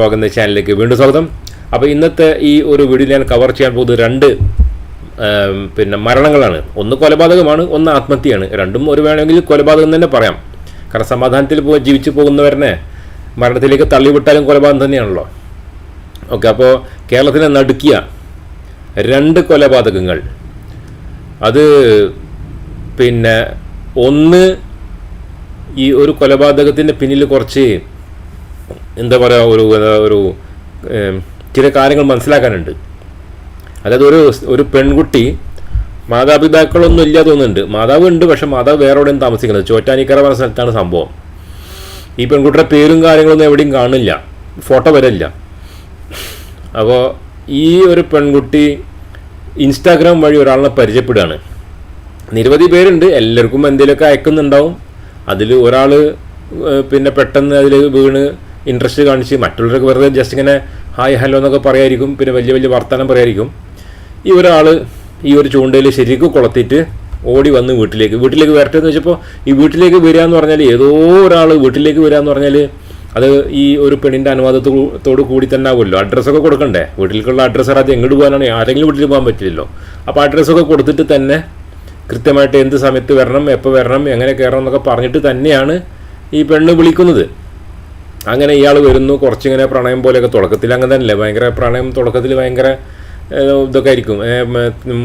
പോകുന്ന ചാനലിലേക്ക് വീണ്ടും സ്വാഗതം. അപ്പോൾ ഇന്നത്തെ ഈ ഒരു വീഡിയോ ഞാൻ കവർ ചെയ്യാൻ പോകുന്നത് രണ്ട് പിന്നെ മരണങ്ങളാണ്. ഒന്ന് കൊലപാതകമാണ് ഒന്ന് ആത്മഹത്യയാണ്. രണ്ടും ഒരു വേണമെങ്കിൽ കൊലപാതകം തന്നെ പറയാം. കാരണം സമാധാനത്തിൽ പോയി ജീവിച്ചു പോകുന്നവരനെ മരണത്തിലേക്ക് തള്ളിവിട്ടാലും കൊലപാതകം തന്നെയാണല്ലോ. ഓക്കെ അപ്പോൾ കേരളത്തിനെ നടുക്കിയ രണ്ട് കൊലപാതകങ്ങൾ. അത് പിന്നെ ഒന്ന് ഈ ഒരു കൊലപാതകത്തിന്റെ പിന്നിൽ കുറച്ച് എന്താ പറയുക ഒരു ഒരു ചില കാര്യങ്ങൾ മനസ്സിലാക്കാനുണ്ട്. അതായത് ഒരു ഒരു പെൺകുട്ടി മാതാപിതാക്കളൊന്നും ഇല്ല തോന്നുന്നുണ്ട് മാതാവ് ഉണ്ട് പക്ഷെ മാതാവ് വേറെ എവിടെയും താമസിക്കുന്നത്. ചോറ്റാനിക്കര പറഞ്ഞ സ്ഥലത്താണ് സംഭവം. ഈ പെൺകുട്ടിയുടെ പേരും കാര്യങ്ങളൊന്നും എവിടെയും കാണില്ല. ഫോട്ടോ വരില്ല അപ്പോൾ ഈ ഒരു പെൺകുട്ടി ഇൻസ്റ്റാഗ്രാം വഴി ഒരാളിനെ പരിചയപ്പെടുകയാണ്. നിരവധി പേരുണ്ട്. എല്ലാവർക്കും എന്തെങ്കിലുമൊക്കെ അയക്കുന്നുണ്ടാവും. അതിൽ ഒരാൾ പിന്നെ പെട്ടെന്ന് അതിൽ വീണ് ഇൻട്രസ്റ്റ് കാണിച്ച് മറ്റുള്ളവർക്ക് വെറുതെ ജസ്റ്റ് ഇങ്ങനെ ഹായ് ഹലോ എന്നൊക്കെ പറയായിരിക്കും. പിന്നെ വലിയ വലിയ വർത്തമാനം പറയായിരിക്കും. ഈ ഒരാൾ ഈ ഒരു ചൂണ്ടയിൽ ശരിക്കും കൊളത്തിയിട്ട് ഓടി വന്ന് വീട്ടിലേക്ക്. വീട്ടിലേക്ക് വരട്ടെ എന്ന് വെച്ചപ്പോൾ ഈ വീട്ടിലേക്ക് വരിക എന്ന് പറഞ്ഞാൽ ഏതോ ഒരാൾ വീട്ടിലേക്ക് വരിക എന്ന് പറഞ്ഞാൽ അത് ഈ ഒരു പെണ്ണിന്റെ അനുവാദത്തോട് കൂടി തന്നെ ആവുമല്ലോ. അഡ്രസ്സൊക്കെ കൊടുക്കണ്ടേ? വീട്ടിലേക്കുള്ള അഡ്രസ്സ് അറിയാതെ എങ്ങോട്ട് പോകാനാണ്? ആരെങ്കിലും വീട്ടിൽ പോകാൻ പറ്റില്ലല്ലോ. അപ്പോൾ അഡ്രസ്സൊക്കെ കൊടുത്തിട്ട് തന്നെ കൃത്യമായിട്ട് എന്ത് സമയത്ത് വരണം എപ്പോൾ വരണം എങ്ങനെ കയറണം എന്നൊക്കെ പറഞ്ഞിട്ട് തന്നെയാണ് ഈ പെണ്ണ് വിളിക്കുന്നത്. അങ്ങനെ ഇയാൾ വരുന്നു കുറച്ചിങ്ങനെ പ്രണയം പോലെയൊക്കെ തുടക്കത്തിൽ അങ്ങനെ തന്നെയല്ലേ? ഭയങ്കര പ്രണയം തുടക്കത്തിൽ ഭയങ്കര ഇതൊക്കെ ആയിരിക്കും.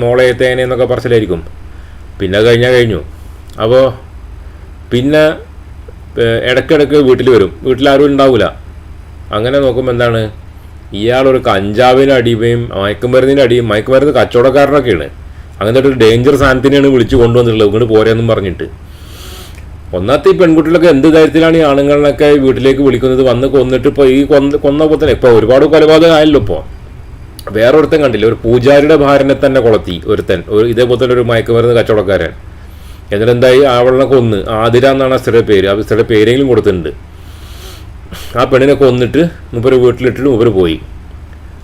മോളെ തേനെ എന്നൊക്കെ പറച്ചിലായിരിക്കും. പിന്നെ കഴിഞ്ഞാൽ കഴിഞ്ഞു അപ്പോൾ പിന്നെ ഇടയ്ക്കിടയ്ക്ക് വീട്ടിൽ വരും. വീട്ടിലാരും ഉണ്ടാവില്ല അങ്ങനെ നോക്കുമ്പോൾ എന്താണ്? ഇയാളൊരു കഞ്ചാവിന് അടിയും മയക്കുമരുന്നിന് അടിയും മയക്കുമരുന്ന് കച്ചവടക്കാരനൊക്കെയാണ്. അങ്ങനത്തെ ഒരു ഡേഞ്ചർ സാധനത്തിനെയാണ് വിളിച്ച് കൊണ്ടുവന്നിട്ടുള്ളത്. ഇങ്ങോട്ട് പോരെന്നും പറഞ്ഞിട്ട്. ഒന്നാമത്തെ ഈ പെൺകുട്ടികളൊക്കെ എന്ത് ധൈര്യത്തിലാണ് ഈ ആണുങ്ങളിലൊക്കെ വീട്ടിലേക്ക് വിളിക്കുന്നത്? വന്ന് കൊന്നിട്ട് ഇപ്പോൾ ഈ കൊന്ന കൊന്നപ്പോൾ തന്നെ ഇപ്പോൾ ഒരുപാട് കൊലപാതകം ആയല്ലോ ഇപ്പോൾ വേറെ ഒരുത്തൻ കണ്ടില്ല? ഒരു പൂജാരിയുടെ ഭാര്യനെ തന്നെ കൊളത്തി ഒരുത്തൻ. ഒരു ഇതേപോലെ തന്നെ ഒരു മയക്കുമരുന്ന് കച്ചവടക്കാരൻ. എന്നിട്ട് എന്തായി അവളെ കൊന്ന്. ആതിര എന്നാണ് ആ പേര്. ആ സ്ത്രീയുടെ പേരെങ്കിലും കൊടുത്തിട്ടുണ്ട്. ആ പെണ്ണിനെ കൊന്നിട്ട് മൂപ്പര് വീട്ടിലിട്ടിട്ട് മൂപ്പര് പോയി.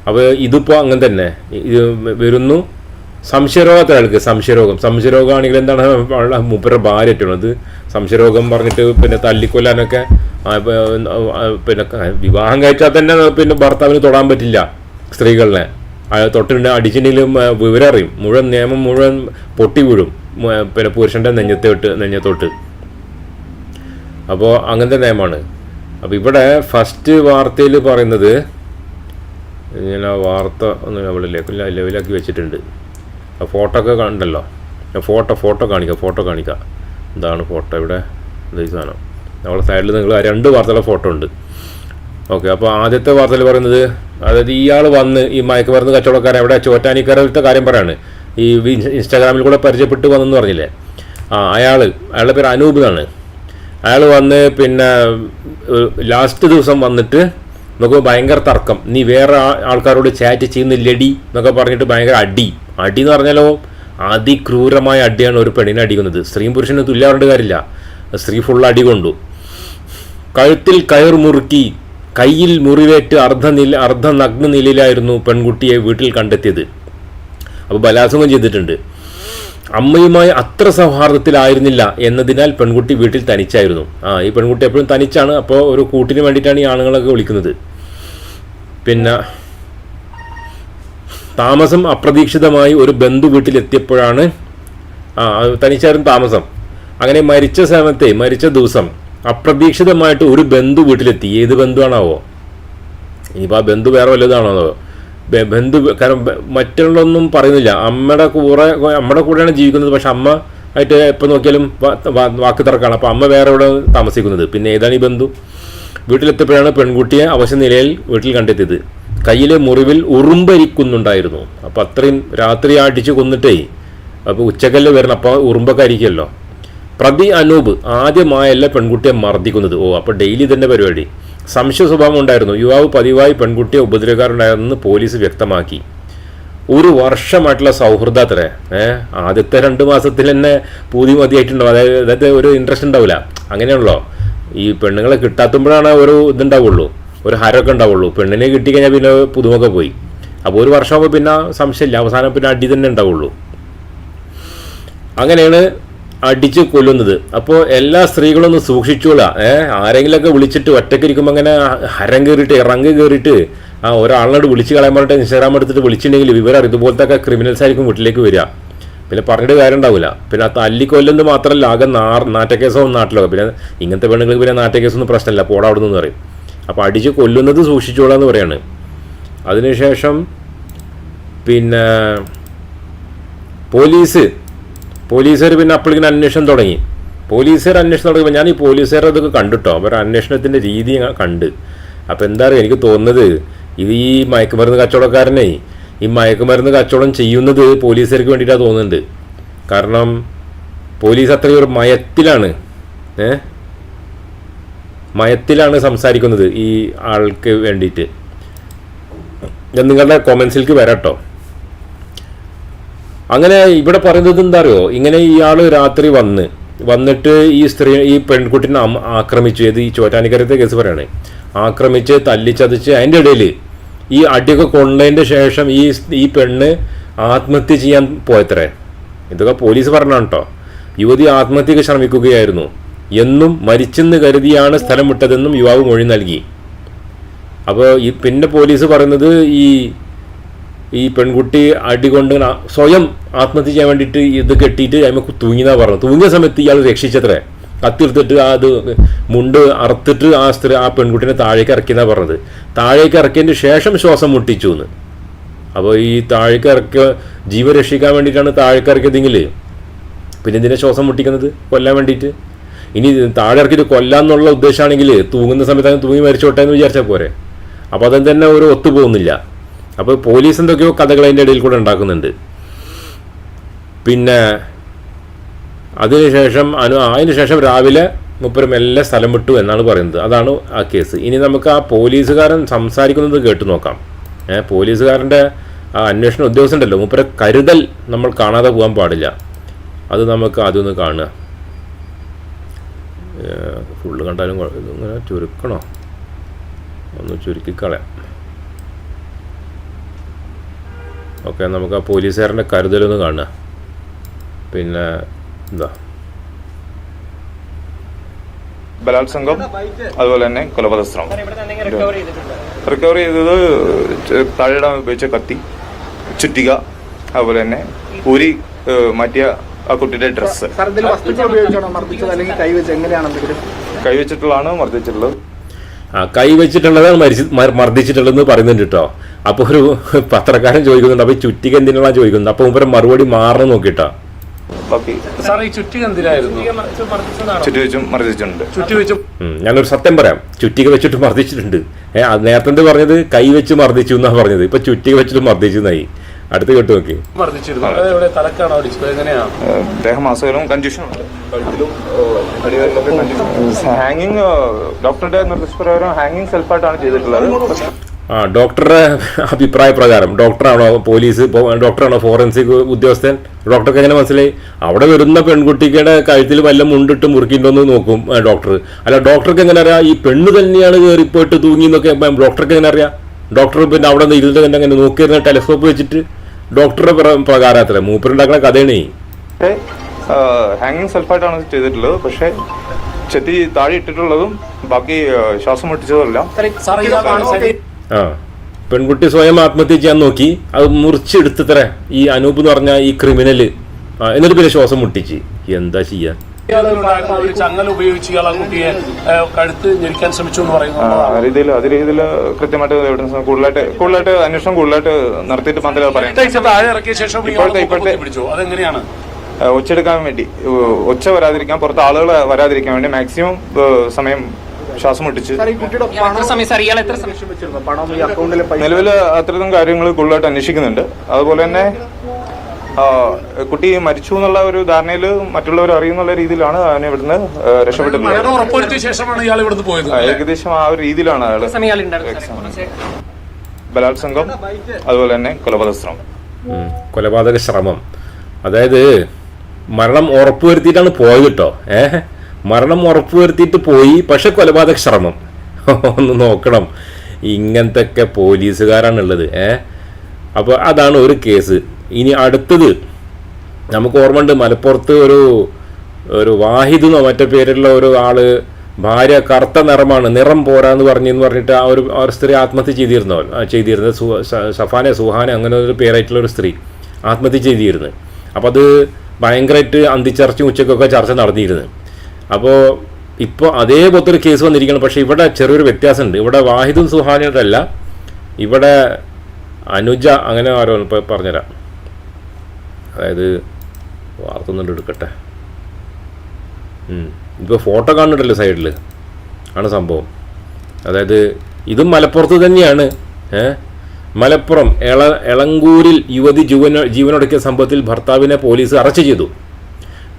അപ്പോൾ ഇതിപ്പോൾ അങ്ങനെ തന്നെ. ഇത് വരുന്നു. സംശയരോഗത്തെ ആൾക്ക് സംശയരോഗം. സംശയരോഗമാണെങ്കിൽ എന്താണ് മൂപ്പരുടെ ഭാര്യ ഏറ്റുള്ളത് സംശയരോഗം പറഞ്ഞിട്ട് പിന്നെ തല്ലിക്കൊല്ലാനൊക്കെ പിന്നെ വിവാഹം കഴിച്ചാൽ തന്നെ പിന്നെ ഭർത്താവിന് തൊടാൻ പറ്റില്ല സ്ത്രീകളിനെ അയാൾ തൊട്ടിട്ടുണ്ട് അടിച്ചിട്ടുണ്ടെങ്കിലും വിവരം അറിയും. മുഴുവൻ നിയമം മുഴുവൻ പൊട്ടി വീഴും പിന്നെ പുരുഷന്റെ നെഞ്ഞത്തോട്ട് നെഞ്ഞത്തോട്ട്. അപ്പോൾ അങ്ങനത്തെ നിയമമാണ്. അപ്പോൾ ഇവിടെ ഫസ്റ്റ് വാർത്തയിൽ പറയുന്നത് ആ വാർത്ത ഒന്ന് അവിടെ ലെവലാക്കി വെച്ചിട്ടുണ്ട്. ഫോട്ടോ ഒക്കെ കണ്ടല്ലോ. ഫോട്ടോ ഫോട്ടോ കാണിക്കാം ഫോട്ടോ കാണിക്കാം. ഇതാണ് ഫോട്ടോ ഇവിടെ ഈ സാധനം. നമ്മളെ സൈഡിൽ നിങ്ങൾ രണ്ട് വാർത്തകളുടെ ഫോട്ടോ ഉണ്ട്. ഓക്കെ അപ്പോൾ ആദ്യത്തെ വാർത്തയിൽ പറയുന്നത് അതായത് ഇയാൾ വന്ന് ഈ മയക്കുമരുന്ന് കച്ചവടക്കാരൻ എവിടെ ചോറ്റാനിക്കരത്തെ കാര്യം പറയാണ്. ഈ ഇൻസ്റ്റാഗ്രാമിൽ കൂടെ പരിചയപ്പെട്ട് വന്നെന്ന് പറഞ്ഞില്ലേ? ആ അയാൾ അയാളുടെ പേര് അനൂപ് എന്നാണ്. അയാൾ വന്ന് പിന്നെ ലാസ്റ്റ് ദിവസം വന്നിട്ട് നമുക്ക് ഭയങ്കര തർക്കം. നീ വേറെ ആൾക്കാരോട് ചാറ്റ് ചെയ്യുന്നില്ലടി എന്നൊക്കെ പറഞ്ഞിട്ട് ഭയങ്കര അടി. അടി എന്ന് പറഞ്ഞാലോ അതിക്രൂരമായ അടിയാണ് ഒരു പെണ്ണിനെ അടിക്കുന്നത്. സ്ത്രീയും പുരുഷനും തുല്യാവേണ്ട കാര്യമില്ല. സ്ത്രീ ഫുൾ അടി കൊണ്ടു. കഴുത്തിൽ കയർ മുറുക്കി കയ്യിൽ മുറിവേറ്റ് അർദ്ധ നില അർദ്ധ നഗ്ന നിലയിലായിരുന്നു പെൺകുട്ടിയെ വീട്ടിൽ കണ്ടെത്തിയത്. അപ്പോൾ ബലാത്സംഗം ചെയ്തിട്ടുണ്ട്. അമ്മയുമായി അത്ര സൗഹാർദ്ദത്തിലായിരുന്നില്ല എന്നതിനാൽ പെൺകുട്ടി വീട്ടിൽ തനിച്ചായിരുന്നു. ആ ഈ പെൺകുട്ടി എപ്പോഴും തനിച്ചാണ്. അപ്പോൾ ഒരു കൂട്ടിന് വേണ്ടിയിട്ടാണ് ഈ ആണുങ്ങളൊക്കെ വിളിക്കുന്നത്. പിന്നെ താമസം അപ്രതീക്ഷിതമായി ഒരു ബന്ധു വീട്ടിലെത്തിയപ്പോഴാണ് തനിച്ചായിരുന്നു താമസം. അങ്ങനെ മരിച്ച സമയത്തെ മരിച്ച ദിവസം അപ്രതീക്ഷിതമായിട്ട് ഒരു ബന്ധു വീട്ടിലെത്തി. ഏത് ബന്ധുവാണാവോ? ഇനിയിപ്പോൾ ആ ബന്ധു വേറെ വല്ലതാണോ ബന്ധു കാരണം മറ്റുള്ളൊന്നും പറയുന്നില്ല. അമ്മയുടെ കൂടെ അമ്മയുടെ കൂടെയാണ് ജീവിക്കുന്നത്. പക്ഷെ അമ്മ ആയിട്ട് എപ്പോൾ നോക്കിയാലും വാക്ക് തർക്കമാണ്. അപ്പോൾ അമ്മ വേറെ എവിടെ താമസിക്കുന്നത്? പിന്നെ ഏതാണ് ഈ ബന്ധു? വീട്ടിലെത്തിയപ്പോഴാണ് പെൺകുട്ടിയെ അവശ നിലയിൽ വീട്ടിൽ കണ്ടെത്തിയത്. കയ്യിലെ മുറിവിൽ ഉറുമ്പരിക്കുന്നുണ്ടായിരുന്നു. അപ്പോൾ അത്രയും രാത്രി അടിച്ച് കൊന്നിട്ടേ അപ്പോൾ ഉച്ചക്കല്ലേ വരണം. അപ്പോൾ ഉറുമ്പൊക്കെ അരിക്കുമല്ലോ. പ്രതി അനൂപ് ആദ്യമായല്ല പെൺകുട്ടിയെ മർദ്ദിക്കുന്നത്. ഓ അപ്പോൾ ഡെയിലി തന്നെ പരിപാടി. സംശയ സ്വഭാവം ഉണ്ടായിരുന്നു. യുവാവ് പതിവായി പെൺകുട്ടിയെ ഉപദ്രവക്കാരുണ്ടായിരുന്നെന്ന് പോലീസ് വ്യക്തമാക്കി. ഒരു വർഷമായിട്ടുള്ള സൗഹൃദ അത്രേ. ഏഹ് ആദ്യത്തെ രണ്ട് മാസത്തിൽ തന്നെ പൂതി മതിയായിട്ടുണ്ടാവും അതായത് അതായത് ഒരു ഇൻട്രസ്റ്റ് ഉണ്ടാവില്ല. അങ്ങനെയാണല്ലോ. ഈ പെണ്ണുങ്ങളെ കിട്ടാത്തുമ്പോഴാണ് ഒരു ഇതുണ്ടാവുള്ളൂ. ഒരു ഹരമൊക്കെ ഉണ്ടാവുള്ളൂ. പെണ്ണിനെ കിട്ടിക്കഴിഞ്ഞാൽ പിന്നെ പുതുമൊക്കെ പോയി. അപ്പോൾ ഒരു വർഷമാകുമ്പോൾ പിന്നെ സംശയമില്ല. അവസാനം പിന്നെ അടി തന്നെ ഉണ്ടാവുള്ളൂ. അങ്ങനെയാണ് അടിച്ച് കൊല്ലുന്നത്. അപ്പോൾ എല്ലാ സ്ത്രീകളും ഒന്ന് സൂക്ഷിച്ചോളാം ഏഹ് ആരെങ്കിലുമൊക്കെ വിളിച്ചിട്ട് ഒറ്റയ്ക്ക് ഇരിക്കുമ്പോൾ അങ്ങനെ ഹരം കയറിയിട്ട് ഇറങ്ങ് കയറിയിട്ട് ആ ഒരാളിനോട് വിളിച്ച് കളയാൻ പറഞ്ഞിട്ട് ഇൻസ്റ്റാഗ്രാം എടുത്തിട്ട് വിളിച്ചിട്ടുണ്ടെങ്കിൽ വിവരം ഇതുപോലത്തെ ക്രിമിനൽസ് ആയിരിക്കും വീട്ടിലേക്ക് വരിക. പിന്നെ പറഞ്ഞിട്ട് കാര്യം ഉണ്ടാവില്ല പിന്നെ ആ തല്ലിക്കൊല്ലുന്നത് മാത്രമല്ല ആകെ നാർ നാറ്റക്കേസോ നാട്ടിലോ പിന്നെ ഇങ്ങനത്തെ പെണ്ണുങ്ങൾക്ക് പിന്നെ നാറ്റക്കേസൊന്നും പ്രശ്നമില്ല. പോടാ പറയും. അപ്പോൾ അടിച്ച് കൊല്ലുന്നത് സൂക്ഷിച്ചോളാം എന്ന് പറയാണ്. അതിനുശേഷം പിന്നെ പോലീസ് പോലീസുകാർ പിന്നെ അപ്പോഴേക്കും അന്വേഷണം തുടങ്ങി. പോലീസുകാർ അന്വേഷണം തുടങ്ങിയപ്പോൾ ഞാൻ ഈ പോലീസുകാരുടെ അതൊക്കെ കണ്ടിട്ടോ? അവരുടെ അന്വേഷണത്തിന്റെ രീതി കണ്ട്. അപ്പോൾ എന്താ പറയുക എനിക്ക് തോന്നുന്നത് ഇത് ഈ മയക്കുമരുന്ന് കച്ചവടക്കാരനെ ഈ മയക്കുമരുന്ന് കച്ചവടം ചെയ്യുന്നത് പോലീസുകാർക്ക് വേണ്ടിയിട്ടാണ് തോന്നുന്നുണ്ട്. കാരണം പോലീസ് അത്രയും ഒരു മയത്തിലാണ്. ഏ മയത്തിലാണ് സംസാരിക്കുന്നത് ഈ ആൾക്ക് വേണ്ടിയിട്ട്. ഞാൻ നിങ്ങളുടെ കോമൻസിലേക്ക് വരാട്ടോ. അങ്ങനെ ഇവിടെ പറയുന്നത് എന്താ അറിയോ ഇങ്ങനെ ഇയാൾ രാത്രി വന്ന് വന്നിട്ട് ഈ സ്ത്രീ ഈ പെൺകുട്ടിനെ ആക്രമിച്ചു ഏത് ഈ ചോറ്റാനിക്കരത്തെ കേസ് പറയണേ ആക്രമിച്ച് തല്ലിച്ചതച്ച് അതിന്റെ ഇടയിൽ ഈ അടിയൊക്കെ കൊണ്ടതിന്റെ ശേഷം ഈ ഈ പെണ്ണ് ആത്മഹത്യ ചെയ്യാൻ പോയത്രേ. ഇതൊക്കെ പോലീസ് പറഞ്ഞാണ് കേട്ടോ യുവതി ആത്മഹത്യക്ക് ശ്രമിക്കുകയായിരുന്നു. എന്നും മരിച്ചെന്ന് കരുതിയാണ് സ്ഥലം വിട്ടതെന്നും യുവാവ് മൊഴി നൽകി. അപ്പോൾ ഈ പിന്നെ പോലീസ് പറയുന്നത് ഈ ഈ പെൺകുട്ടി അടി കൊണ്ട് സ്വയം ആത്മഹത്യ ചെയ്യാൻ വേണ്ടിയിട്ട് ഇത് കെട്ടിയിട്ട് അതിമക്ക് തൂങ്ങിന്നാ പറഞ്ഞു തൂങ്ങിയ സമയത്ത് ഇയാൾ രക്ഷിച്ചത്രേ. കത്തിർത്തിട്ട് ആ അത് മുണ്ട് അറുത്തിട്ട് ആ സ്ത്രീ ആ പെൺകുട്ടിനെ താഴേക്ക് ഇറക്കിയെന്നാ പറഞ്ഞത്. താഴേക്ക് ഇറക്കിയതിന് ശേഷം ശ്വാസം മുട്ടിച്ചു എന്ന് അപ്പോൾ ഈ താഴേക്ക് ഇറക്കിയ ജീവൻ രക്ഷിക്കാൻ വേണ്ടിയിട്ടാണ് താഴേക്ക് ഇറക്കിയതെങ്കിൽ പിന്നെ ഇതിനെ ശ്വാസം മുട്ടിക്കുന്നത്? കൊല്ലാൻ വേണ്ടിയിട്ട്? ഇനി താഴെ ഇറക്കിയിട്ട് കൊല്ലാന്നുള്ള ഉദ്ദേശമാണെങ്കിൽ തൂങ്ങുന്ന സമയത്ത് തൂങ്ങി മരിച്ചോട്ടെ എന്ന് വിചാരിച്ചാൽ പോരെ. അപ്പോൾ അതും തന്നെ ഒരു ഒത്തുപോകുന്നില്ല. അപ്പോൾ പോലീസ് എന്തൊക്കെയോ കഥകൾ അതിന്റെ ഇടയിൽ കൂടെ ഉണ്ടാക്കുന്നുണ്ട്. പിന്നെ അതിനുശേഷം അനു അതിനുശേഷം രാവിലെ മുപ്പരം എല്ലാ സ്ഥലം വിട്ടു എന്നാണ് പറയുന്നത്. അതാണ് ആ കേസ്. ഇനി നമുക്ക് ആ പോലീസുകാരൻ സംസാരിക്കുന്നത് കേട്ടു നോക്കാം. ഏഹ് പോലീസുകാരന്റെ ആ അന്വേഷണ ഉദ്യോഗസ്ഥണ്ടല്ലോ മുപ്പരെ കരുതൽ നമ്മൾ കാണാതെ പോകാൻ പാടില്ല. അത് നമുക്ക് അതൊന്ന് കാണുക. ഫുള്ള് കണ്ടാലും ഇങ്ങനെ ഇതിങ്ങനെ ചുരുക്കണോ? ഒന്ന് ചുരുക്കിക്കളയാം ഓക്കെ നമുക്ക് ആ പോലീസുകാരന്റെ കരുതലൊന്ന് കാണുക. പിന്നെ എന്താ? ബലാത്സംഗം അതുപോലെ തന്നെ കൊലപാതക ശ്രമം റിക്കവർ ചെയ്തത് താഴെയിടാൻ ഉപയോഗിച്ച കത്തി ചുറ്റിക അതുപോലെ തന്നെ ഊരി ഏഹ്, മാറ്റിയ ആ കുട്ടിയുടെ ഡ്രസ്സ് കൈവച്ചിട്ടുള്ളതാണ് മർദ്ദിച്ചിട്ടുള്ളത്. ആ കൈ വെച്ചിട്ടുള്ളതാണ് മരിച്ച് മർദ്ദിച്ചിട്ടുള്ളതെന്ന് പറയുന്നുണ്ട് കേട്ടോ അപ്പോൾ ഒരു പത്രക്കാരൻ ചോദിക്കുന്നുണ്ട് അപ്പോൾ ചുറ്റിക എന്തിനാണ്? ചോദിക്കുന്നത് അപ്പോൾ മുമ്പ് മറുപടി മാറണം നോക്കിട്ടോ ഞാനൊരു സത്യം പറയാം. ചുറ്റിക വെച്ചിട്ട് മർദ്ദിച്ചിട്ടുണ്ട്. ഏഹ് നേരത്തെ പറഞ്ഞത്? കൈ വെച്ച് മർദ്ദിച്ചു എന്നാണ് പറഞ്ഞത്. ഇപ്പൊ ചുറ്റിക വെച്ചിട്ട് മർദ്ദിച്ചു എന്നായി അടുത്ത് കേട്ട് നോക്കി. കൺഫ്യൂഷൻ ഹാങ്ങിങ് ഡോക്ടറുടെ നിർദ്ദേശപ്രകാരം ഹാങ്ങിങ് സെൽഫായിട്ടാണ് ചെയ്തിട്ടുള്ളത്. ആ ഡോക്ടറുടെ അഭിപ്രായ പ്രകാരം ഡോക്ടറാണോ പോലീസ് ഡോക്ടറാണോ ഫോറൻസിക് ഉദ്യോഗസ്ഥൻ? ഡോക്ടർക്ക് എങ്ങനെ മനസ്സിലായി? അവിടെ വരുന്ന പെൺകുട്ടിയുടെ കഴുത്തിൽ വല്ല മുണ്ടിട്ട് മുറുക്കിണ്ടോന്ന് നോക്കും ഡോക്ടർ അല്ല ഡോക്ടർക്ക് എങ്ങനെ അറിയാം? ഈ പെണ്ണ് തന്നെയാണ് കയറിപ്പോയിട്ട് തൂങ്ങി എന്നൊക്കെ ഡോക്ടർക്ക് എങ്ങനെ അറിയാം? ഡോക്ടർ പിന്നെ അവിടെ നിന്ന് ഇരുന്നിട്ട് തന്നെ അങ്ങനെ നോക്കിയിരുന്ന ടെലിസ്കോപ്പ് വെച്ചിട്ട് ഡോക്ടറുടെ പ്രകാരത്തിൽ മൂപ്പരുണ്ടാക്കുന്ന കഥയാണേ ഹാങ്ങിങ് സെൽഫായിട്ടാണ് ചെയ്തിട്ടുള്ളത്. പക്ഷേ ചെത്തി താഴെ ഇട്ടിട്ടുള്ളതും ബാക്കി ശ്വാസം മുട്ടിച്ചതുമല്ല സാർ ആ പെൺകുട്ടി സ്വയം ആത്മഹത്യ ചെയ്യാൻ നോക്കി. അത് മുറിച്ചെടുത്തത്ര ഈ അനൂപ് എന്ന് പറഞ്ഞ ഈ ക്രിമിനൽ ആ, എന്നിട്ട് പിന്നെ ശ്വാസം മുട്ടിച്ച്. എന്താ ചെയ്യാ? ഇയാളുണ്ടായിരുന്ന ഒരു ചങ്ങല ഉപയോഗിച്ച് ഇയാൾ ആ കുട്ടിയെ കഴുത്ത് ഞെരിക്കാൻ ശ്രമിച്ചു എന്ന് പറയുന്നു ആ രീതിയിൽ അത് രീതിയിൽ കൃത്യമായിട്ട് എവിഡൻസ് കൂടുതലായിട്ട് കൂടുതലായിട്ട് അന്വേഷണം കൂടുതലായിട്ട് നടത്തിയിട്ട് മാത്രമേ പറയാം പ്രത്യേകിച്ച് താഴെ ഇറക്കിയ ശേഷം ഇയാൾ ഇപ്പോഴത്തെ- ഇപ്പോഴത്തെ- പിടിച്ചു അതെങ്ങനെയാണ്? ഒച്ചെടുക്കാൻ വേണ്ടി ഒച്ച വരാതിരിക്കാൻ പുറത്ത് ആളുകൾ വരാതിരിക്കാൻ വേണ്ടി മാക്സിമം സമയം ശ്വാസം മുട്ടിച്ച് സാർ ഈ കുട്ടിയുടെ പണം സമയം എത്ര സമയം? വെച്ചിരുന്നു? പണം ഈ അക്കൗണ്ടിലെ പൈസ നിലവിൽ അത്തരം കാര്യങ്ങൾ കൂടുതലായിട്ട് അന്വേഷിക്കുന്നുണ്ട്. അതുപോലെ തന്നെ കുട്ടി മരിച്ചു എന്നുള്ള ഒരു ധാരണയിൽ മറ്റുള്ളവർ അറിയുന്നുള്ള രീതിയിലാണ് അവനെ ഇവിടുന്ന് രക്ഷപ്പെട്ടത് രക്ഷപ്പെട്ടിട്ടുള്ളത് ഏകദേശം ആ ഒരു രീതിയിലാണ് അയാൾ? ബലാത്സംഗം അതുപോലെ തന്നെ കൊലപാതക ശ്രമം കൊലപാതക ശ്രമം അതായത് മരണം ഉറപ്പുവരുത്തിയിട്ടാണ് പോയത് കേട്ടോ. ഏഹ് മരണം ഉറപ്പുവരുത്തിയിട്ട് പോയി പക്ഷെ കൊലപാതക ശ്രമം ഒന്ന് നോക്കണം. ഇങ്ങനത്തെ ഒക്കെ പോലീസുകാരാണുള്ളത്. ഏഹ് അപ്പോൾ അതാണ് ഒരു കേസ്. ഇനി അടുത്തത് നമുക്ക് ഓർമ്മയുണ്ട് മലപ്പുറത്ത് ഒരു ഒരു വാഹിദ് എന്നോ മറ്റേ പേരുള്ള ഒരു ആൾ ഭാര്യ കറുത്ത നിറമാണ് നിറം പോരാന്ന് പറഞ്ഞെന്ന് പറഞ്ഞിട്ട് ആ ഒരു ആ ഒരു സ്ത്രീ ആത്മഹത്യ ചെയ്തിരുന്നു ചെയ്തിരുന്നത് സഫാന സുഹാന അങ്ങനെ ഒരു പേരായിട്ടുള്ള ഒരു സ്ത്രീ ആത്മഹത്യ ചെയ്തിരുന്നു. അപ്പോൾ അത് ഭയങ്കരമായിട്ട് അന്തിച്ചർച്ചയും ഉച്ചക്കൊക്കെ ചർച്ച നടന്നിരുന്നു. അപ്പോൾ ഇപ്പോൾ അതേപോലത്തെ ഒരു കേസ് വന്നിരിക്കണം പക്ഷേ ഇവിടെ ചെറിയൊരു വ്യത്യാസമുണ്ട്. ഇവിടെ വാഹിദും സുഹാനിയുടെ അല്ല ഇവിടെ അനുജ അങ്ങനെ ആരോ പറഞ്ഞുതരാം. അതായത് വാർത്തുന്നുണ്ട് എടുക്കട്ടെ. ഇപ്പോൾ ഫോട്ടോ കാണുന്നുണ്ടല്ലോ സൈഡിൽ ആണ് സംഭവം. അതായത് ഇതും മലപ്പുറത്ത് തന്നെയാണ്. മലപ്പുറം എള എളങ്കൂരിൽ യുവതി ജീവന ജീവനൊടുക്കിയ സംഭവത്തിൽ ഭർത്താവിനെ പോലീസ് അറസ്റ്റ് ചെയ്തു.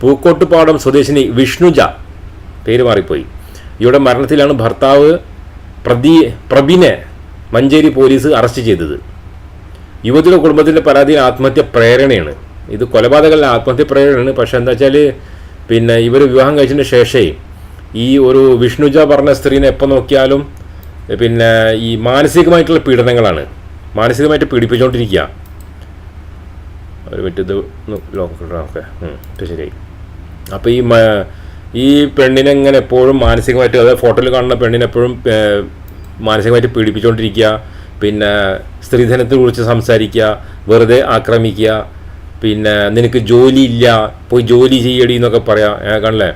പൂക്കോട്ടുപാടം സ്വദേശിനി വിഷ്ണുജ. പേര് മാറിപ്പോയി. ഇവരുടെ മരണത്തിലാണ് ഭർത്താവ് പ്രതി പ്രബിനെ മഞ്ചേരി പോലീസ് അറസ്റ്റ് ചെയ്തത്. യുവതിയുടെ കുടുംബത്തിന്റെ പരാതിയിൽ ആത്മഹത്യ പ്രേരണയാണ്. ഇത് കൊലപാതകമല്ല ആത്മഹത്യ പ്രേരണയാണ് പക്ഷെ എന്താ വെച്ചാൽ പിന്നെ ഇവർ വിവാഹം കഴിച്ചതിന് ശേഷമേ ഈ ഒരു വിഷ്ണുജ പറഞ്ഞ സ്ത്രീനെ എപ്പോൾ നോക്കിയാലും പിന്നെ ഈ മാനസികമായിട്ടുള്ള പീഡനങ്ങളാണ്. മാനസികമായിട്ട് പീഡിപ്പിച്ചുകൊണ്ടിരിക്കുക ഒരു മിനിറ്റ് ഇത് ഓക്കെ ശരി. അപ്പോൾ ഈ ഈ പെണ്ണിനെ ഇങ്ങനെ എപ്പോഴും മാനസികമായിട്ട് അതായത് ഫോട്ടോയിൽ കാണുന്ന പെണ്ണിനെ എപ്പോഴും മാനസികമായിട്ട് പീഡിപ്പിച്ചുകൊണ്ടിരിക്കുക പിന്നെ സ്ത്രീധനത്തെ കുറിച്ച് സംസാരിക്കുക വെറുതെ ആക്രമിക്കുക പിന്നെ നിനക്ക് ജോലി ഇല്ല പോയി ജോലി ചെയ്യടി എന്നൊക്കെ പറയാം. കണ്ടല്ലേ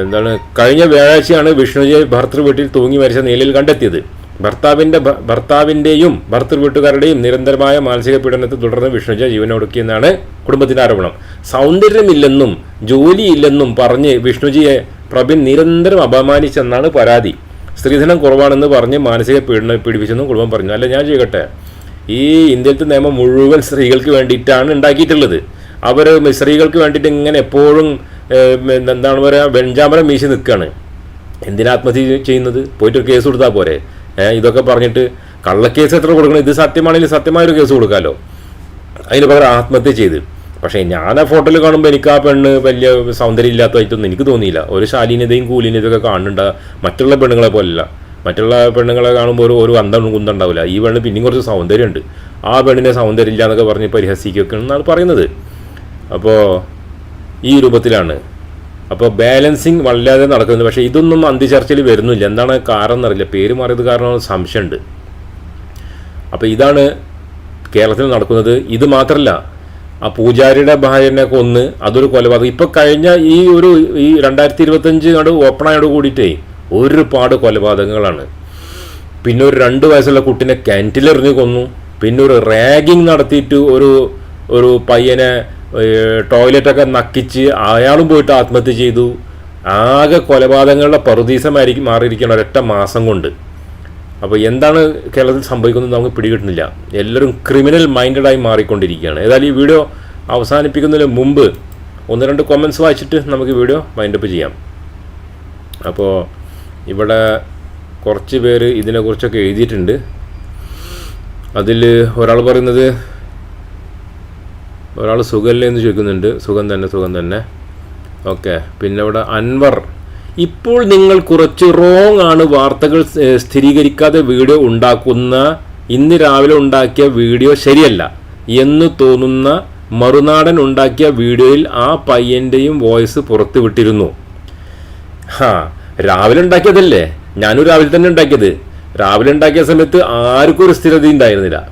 എന്താണ് കഴിഞ്ഞ വ്യാഴാഴ്ചയാണ് വിഷ്ണുജി ഭർത്തൃ വീട്ടിൽ തൂങ്ങി മരിച്ച നിലയിൽ കണ്ടെത്തിയത്. ഭർത്താവിന്റെ ഭർത്താവിന്റെയും ഭർത്തൃ വീട്ടുകാരുടെയും നിരന്തരമായ മാനസിക പീഡനത്തെ തുടർന്ന് വിഷ്ണുജ ജീവനൊടുക്കിയെന്നാണ് കുടുംബത്തിന്റെ ആരോപണം. സൗന്ദര്യമില്ലെന്നും ജോലിയില്ലെന്നും പറഞ്ഞ് വിഷ്ണുജിയെ പ്രബിൻ നിരന്തരം അപമാനിച്ചെന്നാണ് പരാതി. സ്ത്രീധനം കുറവാണെന്ന് പറഞ്ഞ് മാനസിക പീഡനം പീഡിപ്പിച്ചെന്നും കുടുംബം പറഞ്ഞു. അല്ല ഞാൻ ചെയ്യട്ടെ? ഈ ഇന്ത്യയിലത്തെ നിയമം മുഴുവൻ സ്ത്രീകൾക്ക് വേണ്ടിയിട്ടാണ് ഉണ്ടാക്കിയിട്ടുള്ളത്. അവർ സ്ത്രീകൾക്ക് വേണ്ടിയിട്ട് ഇങ്ങനെ എപ്പോഴും എന്താണ് പറയുക വെഞ്ചാമരം വീശി നിൽക്കുകയാണ് എന്തിനാ ആത്മഹത്യ ചെയ്യുന്നത്? പോയിട്ട് ഒരു കേസ് കൊടുത്താൽ പോരെ. ഇതൊക്കെ പറഞ്ഞിട്ട് കള്ളക്കേസ് എത്ര കൊടുക്കണം? ഇത് സത്യമാണെങ്കിൽ സത്യമായൊരു കേസ് കൊടുക്കാമല്ലോ അതിന് പകരം ആത്മഹത്യ ചെയ്ത്. പക്ഷേ ഞാൻ ആ ഫോട്ടോയിൽ കാണുമ്പോൾ എനിക്ക് ആ പെണ്ണ് വലിയ സൗന്ദര്യം ഇല്ലാത്തതായിട്ടൊന്നും എനിക്ക് തോന്നിയില്ല. ഒരു ശാലീനതയും കൂലീനതയും ഒക്കെ കാണുന്നുണ്ട്. മറ്റുള്ള പെണ്ണുങ്ങളെ പോലല്ല മറ്റുള്ള പെണ്ണുങ്ങളെ കാണുമ്പോൾ ഒരു ഒരു അന്തം കുന്തണ്ടാവില്ല ഈ പെണ്ണ് പിന്നെയും കുറച്ച് സൗന്ദര്യമുണ്ട്. ആ പെണ്ണിനെ സൗന്ദര്യം ഇല്ല എന്നൊക്കെ പറഞ്ഞ് പരിഹസിക്കുകയൊക്കെ എന്നാണ് പറയുന്നത്. അപ്പോൾ ഈ രൂപത്തിലാണ്. അപ്പോൾ ബാലൻസിങ് വല്ലാതെ നടക്കുന്നത് പക്ഷേ ഇതൊന്നും അന്ത്യചർച്ചയിൽ വരുന്നില്ല. എന്താണ് കാരണം എന്നറിയില്ല. പേര് മാറിയത് കാരണം സംശയമുണ്ട്. അപ്പോൾ ഇതാണ് കേരളത്തിൽ നടക്കുന്നത്. ഇത് മാത്രമല്ല ആ പൂജാരിയുടെ ഭാര്യനെ കൊന്ന് അതൊരു കൊലപാതകം. ഇപ്പോൾ കഴിഞ്ഞ ഈ ഒരു ഈ രണ്ടായിരത്തി ഇരുപത്തഞ്ച് കണ്ട് ഓപ്പണായോട് കൂടിയിട്ടേ ഒരുപാട് കൊലപാതകങ്ങളാണ്. പിന്നെ ഒരു രണ്ട് വയസ്സുള്ള കുട്ടിനെ കിണറ്റിലെറിഞ്ഞ് കൊന്നു. പിന്നെ ഒരു റാഗിങ് നടത്തിയിട്ട് ഒരു ഒരു പയ്യനെ ടോയ്ലറ്റൊക്കെ നക്കിച്ച് അയാളും പോയിട്ട് ആത്മഹത്യ ചെയ്തു. ആകെ കൊലപാതകങ്ങളുടെ പറുദീസമായിരിക്കും മാറിയിരിക്കണം ഒരൊറ്റ മാസം കൊണ്ട്. അപ്പോൾ എന്താണ് കേരളത്തിൽ സംഭവിക്കുന്നത് നമുക്ക് പിടികിട്ടുന്നില്ല. എല്ലാവരും ക്രിമിനൽ മൈൻഡഡായി മാറിക്കൊണ്ടിരിക്കുകയാണ്. ഏതായാലും ഈ വീഡിയോ അവസാനിപ്പിക്കുന്നതിന് മുമ്പ് ഒന്ന് രണ്ട് കൊമൻസ് വായിച്ചിട്ട് നമുക്ക് വീഡിയോ മൈൻഡപ്പ് ചെയ്യാം. അപ്പോൾ ഇവിടെ കുറച്ച് പേര് ഇതിനെക്കുറിച്ചൊക്കെ എഴുതിയിട്ടുണ്ട്. അതിൽ ഒരാൾ പറയുന്നത് ഒരാൾ സുഖമല്ലേ എന്ന് ചോദിക്കുന്നുണ്ട്. സുഖം തന്നെ സുഖം തന്നെ. ഓക്കെ. പിന്നെ ഇവിടെ അൻവർ ഇപ്പോൾ നിങ്ങൾ കുറച്ച് റോങ് ആണ് വാർത്തകൾ സ്ഥിരീകരിക്കാതെ വീഡിയോ ഉണ്ടാക്കുന്ന ഇന്ന് രാവിലെ ഉണ്ടാക്കിയ വീഡിയോ ശരിയല്ല എന്ന് തോന്നുന്ന മറുനാടൻ ഉണ്ടാക്കിയ വീഡിയോയിൽ ആ പയ്യന്റെയും വോയിസ് പുറത്തുവിട്ടിരുന്നു. ഹാ രാവിലെ ഉണ്ടാക്കിയതല്ലേ? ഞാനും രാവിലെ തന്നെ ഉണ്ടാക്കിയത്. രാവിലെ ഉണ്ടാക്കിയ സമയത്ത് ആർക്കും ഒരു സ്ഥിരത ഉണ്ടായിരുന്നില്ല.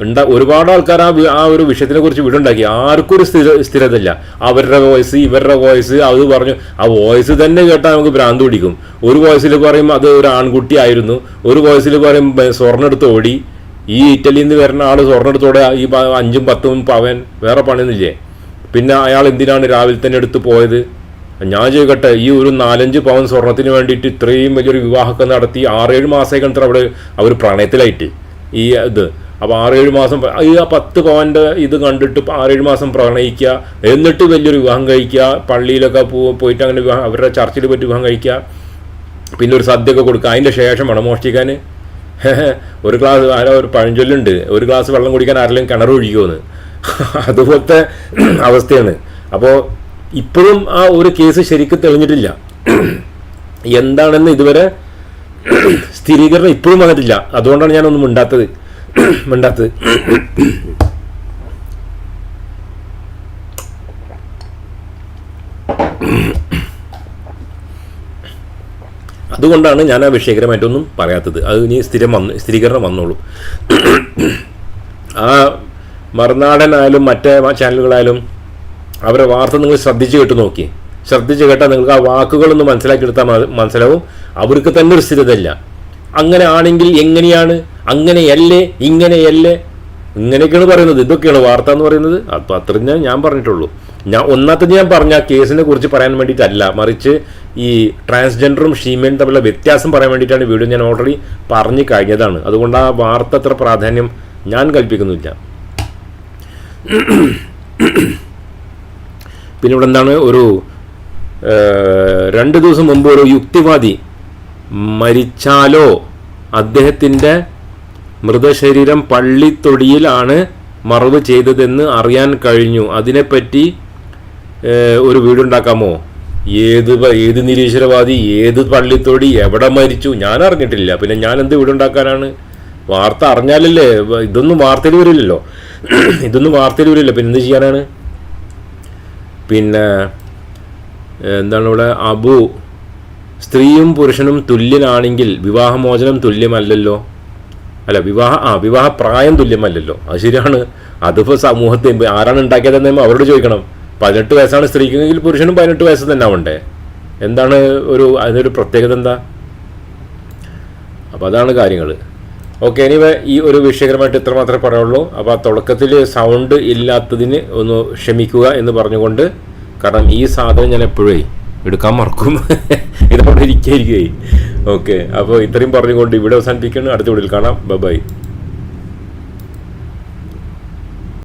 ഉണ്ടാ ഒരുപാട് ആൾക്കാർ ആ ആ ഒരു വിഷയത്തിനെ കുറിച്ച് വീട് ഉണ്ടാക്കി. ആർക്കും ഒരു സ്ഥിര സ്ഥിരത ഇല്ല അവരുടെ വോയിസ് ഇവരുടെ വോയിസ് അത് പറഞ്ഞു. ആ വോയിസ് തന്നെ കേട്ടാൽ നമുക്ക് ഭ്രാന്ത് പിടിക്കും. ഒരു വോയിസിൽ പറയും അത് ഒരു ആൺകുട്ടി ആയിരുന്നു. ഒരു വോയിസിൽ പറയും ബ- സ്വർണം എടുത്ത് ഓടി. ഈ ഇറ്റലിയിൽ നിന്ന് വരുന്ന ആൾ സ്വർണം എടുത്തോടെ ഈ അഞ്ചും പത്തും പവൻ വേറെ പണിയൊന്നുമില്ലേ? പിന്നെ അയാൾ എന്തിനാണ് രാവിലെ തന്നെ എടുത്ത് പോയത്? ഞാൻ ചോദിക്കട്ടെ ഈ ഒരു നാലഞ്ച് പവൻ സ്വർണത്തിന് വേണ്ടിയിട്ട് ഇത്രയും വലിയൊരു വിവാഹമൊക്കെ നടത്തി ആറേഴ് മാസമൊക്കെ കണ്ടിട്ട് അവിടെ അവർ പ്രണയത്തിലായിട്ട്. ഈ ഇത്. അപ്പോൾ ആറേഴ് മാസം ഈ ആ പത്ത് പവന്റെ ഇത് കണ്ടിട്ട് ആറേഴ് മാസം പ്രണയിക്കുക എന്നിട്ട് വലിയൊരു വിവാഹം കഴിക്കുക പള്ളിയിലൊക്കെ പോ പോയിട്ട് അങ്ങനെ വിവാഹം അവരുടെ ചർച്ചിൽ പോയിട്ട് വിവാഹം കഴിക്കുക പിന്നെ ഒരു സദ്യയൊക്കെ കൊടുക്കുക. അതിന്റെ ശേഷം വേണം മോഷ്ടിക്കാൻ. ഒരു ഗ്ലാസ് ആരോ ഒരു പഴഞ്ചൊല്ലുണ്ട്. ഒരു ഗ്ലാസ് വെള്ളം കുടിക്കാൻ ആരെങ്കിലും കിണർ ഒഴിക്കുമെന്ന് അതുപോലത്തെ അവസ്ഥയാണ്. അപ്പോൾ ഇപ്പോഴും ആ ഒരു കേസ് ശരിക്കും തെളിഞ്ഞിട്ടില്ല. എന്താണെന്ന് ഇതുവരെ സ്ഥിരീകരണം ഇപ്പോഴും വന്നിട്ടില്ല. അതുകൊണ്ടാണ് ഞാനൊന്നും മിണ്ടാത്തത്. മിണ്ടാത്തത്. അതുകൊണ്ടാണ് ഞാൻ ആ വിഷയകരമായിട്ടൊന്നും പറയാത്തത്. അത് ഇനി സ്ഥിരം വന്ന് സ്ഥിരീകരണം വന്നോളൂ. ആ മറുനാടനായാലും മറ്റേ ചാനലുകളായാലും അവരുടെ വാർത്ത നിങ്ങൾ ശ്രദ്ധിച്ച് കേട്ട് നോക്കി. ശ്രദ്ധിച്ച് കേട്ടാൽ നിങ്ങൾക്ക് ആ വാക്കുകളൊന്ന് മനസ്സിലാക്കിയെടുത്താൽ മനസ്സിലാവും. അവർക്ക് തന്നെ ഒരു സ്ഥിരതയില്ല. അങ്ങനെ ആണെങ്കിൽ എങ്ങനെയാണ്? അങ്ങനെയല്ലേ? ഇങ്ങനെയല്ലേ? ഇങ്ങനെയൊക്കെയാണ് പറയുന്നത്. ഇതൊക്കെയാണ് വാർത്ത എന്ന് പറയുന്നത്. അപ്പോൾ അത്രയും ഞാൻ ഞാൻ പറഞ്ഞിട്ടുള്ളൂ. ഞാൻ ഒന്നാമത്തെ ഞാൻ പറഞ്ഞ ആ കേസിനെ കുറിച്ച് പറയാൻ വേണ്ടിയിട്ടല്ല. മറിച്ച് ഈ ട്രാൻസ്ജെൻഡറും ഷീമയും തമ്മിലുള്ള വ്യത്യാസം പറയാൻ വേണ്ടിയിട്ടാണ് വീഡിയോ ഞാൻ ഓൾറെഡി പറഞ്ഞു കഴിഞ്ഞതാണ്. അതുകൊണ്ട് ആ വാർത്ത അത്ര പ്രാധാന്യം ഞാൻ കൽപ്പിക്കുന്നില്ല. പിന്നെ ഇവിടെ എന്താണ്? ഒരു രണ്ട് ദിവസം മുമ്പ് ഒരു യുക്തിവാദി മരിച്ചാലോ? അദ്ദേഹത്തിന്റെ മൃതശരീരം പള്ളിത്തൊടിയിലാണ് മറവ് ചെയ്തതെന്ന് അറിയാൻ കഴിഞ്ഞു. അതിനെപ്പറ്റി ഒരു വീടുണ്ടാക്കാമോ ഏത് ഏത് നിരീശ്വരവാദി ഏത് പള്ളിത്തൊടി എവിടെ മരിച്ചു? ഞാൻ അറിഞ്ഞിട്ടില്ല. പിന്നെ ഞാൻ എന്ത് വീടുണ്ടാക്കാനാണ് വാർത്ത അറിഞ്ഞാലല്ലേ? ഇതൊന്നും വാർത്തയിൽ വരില്ലല്ലോ. ഇതൊന്നും വാർത്തയിൽ വരില്ല. പിന്നെ എന്ത് ചെയ്യാനാണ്? പിന്നെ എന്താണ് ഇവിടെ? അബു. സ്ത്രീയും പുരുഷനും തുല്യനാണെങ്കിൽ വിവാഹമോചനം തുല്യമല്ലല്ലോ. അല്ല വിവാഹ ആ വിവാഹ പ്രായം തുല്യമല്ലല്ലോ. അത് ശരിയാണ്. അതിപ്പോൾ സമൂഹത്തെ ആരാണ് ഉണ്ടാക്കിയതെന്ന് അവരോട് ചോദിക്കണം. പതിനെട്ട് വയസ്സാണ് സ്ത്രീക്കെങ്കിൽ പുരുഷനും പതിനെട്ട് വയസ്സ് തന്നെ ആവണ്ടേ? എന്താണ് ഒരു അതിനൊരു പ്രത്യേകത എന്താ? അപ്പോൾ അതാണ് കാര്യങ്ങൾ ഓക്കെ എനിവേ ഈ ഒരു വിഷയകരമായിട്ട് ഇത്ര മാത്രമേ പറയുള്ളൂ അപ്പോൾ ആ തുടക്കത്തിൽ സൗണ്ട് ഇല്ലാത്തതിന് ഒന്ന് ക്ഷമിക്കുക എന്ന് പറഞ്ഞുകൊണ്ട് കാരണം ഈ സാധനം ഞാൻ എപ്പോഴേ എടുക്കാൻ മറക്കും. ഇരിക്കുകയായിരിക്കും ഓക്കെ അപ്പോൾ ഇത്രയും പറഞ്ഞുകൊണ്ട് ഇവിടെ അവസാനിപ്പിക്കണം അടുത്ത വീട്ടിൽ കാണാം. ബൈ